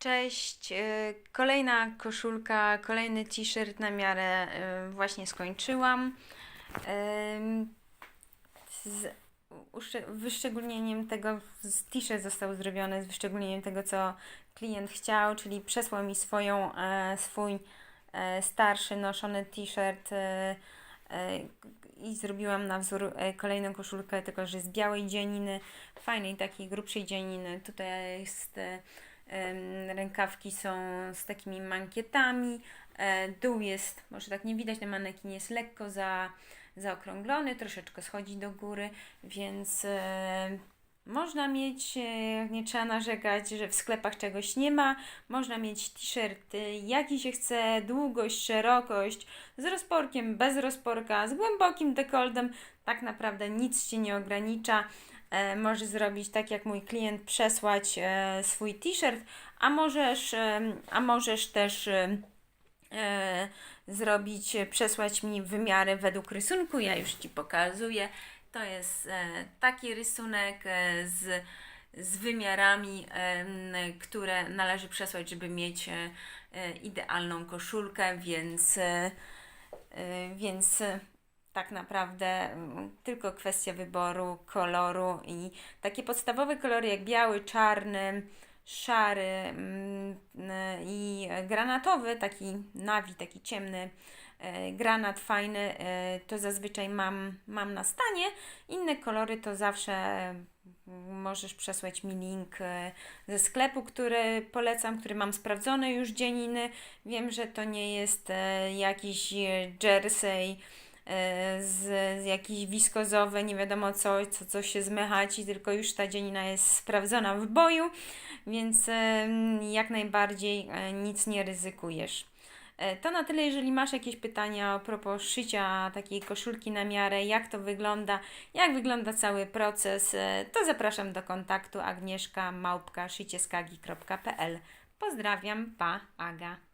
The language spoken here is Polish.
Cześć, y, kolejna koszulka, kolejny t-shirt na miarę y, właśnie skończyłam. Z wyszczególnieniem tego, t-shirt został zrobiony z wyszczególnieniem tego, co klient chciał, czyli przesłał mi swoją, e, swój e, starszy noszony t-shirt e, i zrobiłam na wzór kolejną koszulkę, tylko że z białej dzianiny, fajnej takiej grubszej dzianiny. Tutaj jest rękawki są z takimi mankietami, e, dół jest, może tak nie widać na manekinie, jest lekko za, zaokrąglony, troszeczkę schodzi do góry, więc e, można mieć, e, nie trzeba narzekać, że w sklepach czegoś nie ma. Można mieć t-shirty, jaki się chce, długość, szerokość, z rozporkiem, bez rozporka, z głębokim dekoltem. Tak naprawdę nic Cię nie ogranicza. E, możesz zrobić tak jak mój klient, przesłać e, swój t-shirt, a możesz, em, a możesz też e, zrobić, e, przesłać mi wymiary według rysunku. Ja już Ci pokazuję. To jest e, taki rysunek e, z, z wymiarami, które należy przesłać, żeby mieć e, e, idealną koszulkę, więc, e, e, więc e, tak naprawdę mm, tylko kwestia wyboru koloru i takie podstawowe kolory jak biały, czarny, szary mm, i granatowy, taki nawi, taki ciemny e, granat fajny, e, to zazwyczaj mam, mam na stanie. Inne kolory to zawsze mm, możesz przesłać mi link e, ze sklepu, który polecam, który mam sprawdzone już dzieniny. Wiem, że to nie jest jakiś jersey z, z jakiś wiskozowe, nie wiadomo co, co, co się zmychaci, tylko już ta dzianina jest sprawdzona w boju, więc em, jak najbardziej e, nic nie ryzykujesz. E, To na tyle, jeżeli masz jakieś pytania a propos szycia takiej koszulki na miarę, jak to wygląda, jak wygląda cały proces, e, to zapraszam do kontaktu agnieszka małpka szycieskagi.pl. Pozdrawiam, pa, Aga.